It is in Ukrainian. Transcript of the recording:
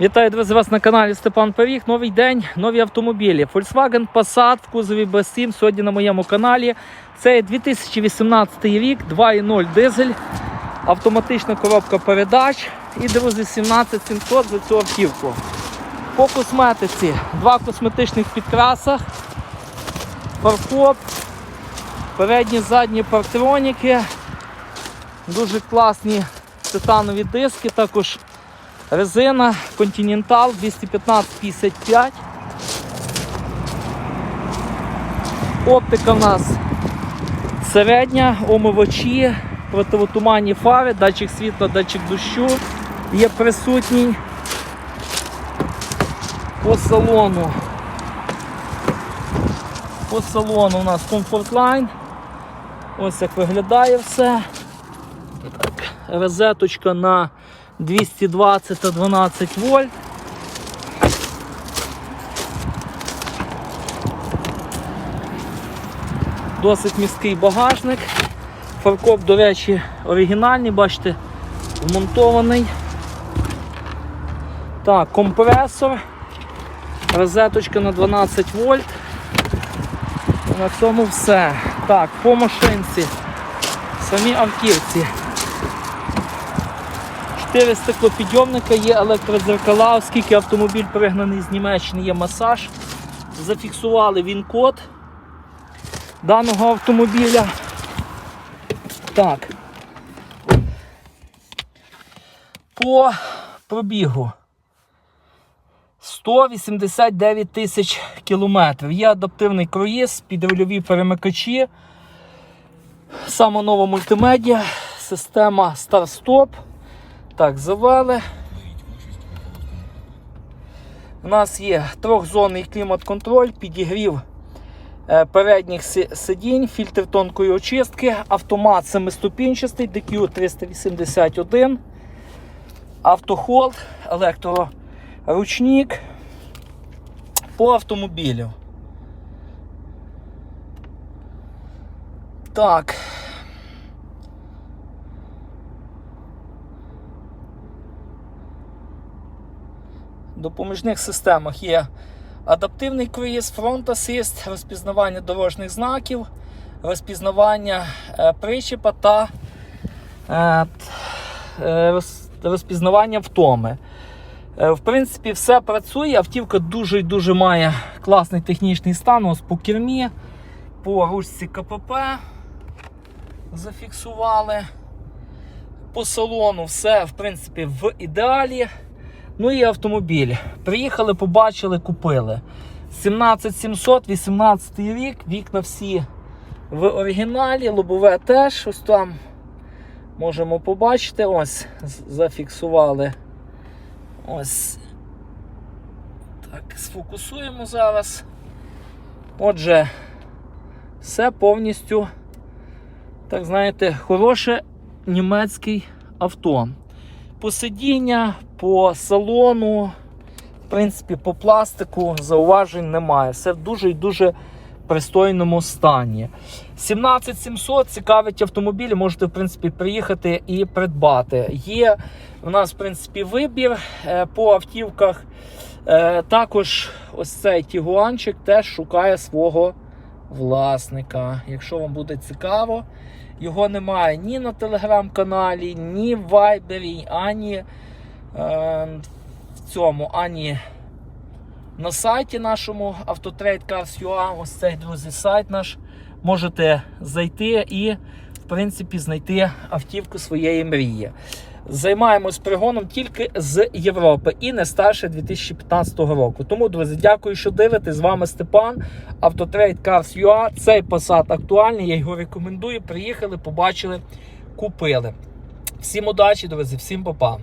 Вітаю друзі, вас на каналі Степан Пиріг. Новий день, нові автомобілі. Volkswagen Passat в кузові B7 сьогодні на моєму каналі. Це 2018 рік, 2.0 дизель, автоматична коробка передач і друзі 17700 за цю автівку. По косметиці два косметичних підкрасах, фаркоп, передні задні партроніки, дуже класні титанові диски, також Резина Continental 215-55. Оптика в нас середня, омивачі, противотуманні фари, датчик світла, датчик дощу є присутній по салону. По салону у нас Line. Ось як виглядає все. Так, розеточка на 220 та 12 вольт. Досить міський багажник. Фаркоп, до речі, оригінальний, бачите, вмонтований. Так, компресор, розеточка на 12 вольт. На цьому все. Так, по машинці, самі автівці. Чотири стеклопідйомника, є електродзеркала, оскільки автомобіль пригнаний з Німеччини, є масаж. Зафіксували він код даного автомобіля. Так. По пробігу 189 тисяч кілометрів. Є адаптивний круїз, підрульові перемикачі. Сама нова мультимедіа, система старт-стоп. Так, завели. У нас є трьохзонний клімат-контроль, підігрів е, передніх сидінь, фільтр тонкої очистки, автомат семиступінчастий, DQ 381, автохолд, електроручник по автомобілю. Так. Допоміжних системах є адаптивний круїз, фронт асист, розпізнавання дорожніх знаків, розпізнавання е, причепа та е, е, роз- розпізнавання втоми. В принципі, все працює. Автівка дуже і дуже має класний технічний стан. Ось по кермі, по ручці КПП зафіксували. По салону все в принципі в ідеалі. Ну і автомобіль. Приїхали, побачили, купили. 17700, 18 рік, вікна всі в оригіналі, лобове теж. Ось там можемо побачити. Ось зафіксували. Ось. Так, сфокусуємо зараз. Отже, все повністю, так знаєте, хороше німецький авто. По сидіння, по салону, в принципі, по пластику зауважень немає. Все в дуже і дуже пристойному стані. 17700 цікавить автомобілі, можете в принципі приїхати і придбати. Є у нас, в принципі, вибір е, по автівках. Е, Також ось цей тігуанчик теж шукає свого власника. Якщо вам буде цікаво, його немає ні на телеграм-каналі, ні в вайбері, ані е, в цьому, ані на сайті нашому Autotrade Cars.ua. Ось цей друзі сайт наш. Можете зайти і, в принципі, знайти автівку своєї мрії. Займаємось пригоном тільки з Європи і не старше 2015 року. Тому, друзі, дякую, що дивитесь. З вами Степан, Autotrade Cars.ua. Цей посад актуальний, я його рекомендую. Приїхали, побачили, купили. Всім удачі, друзі, всім па-па.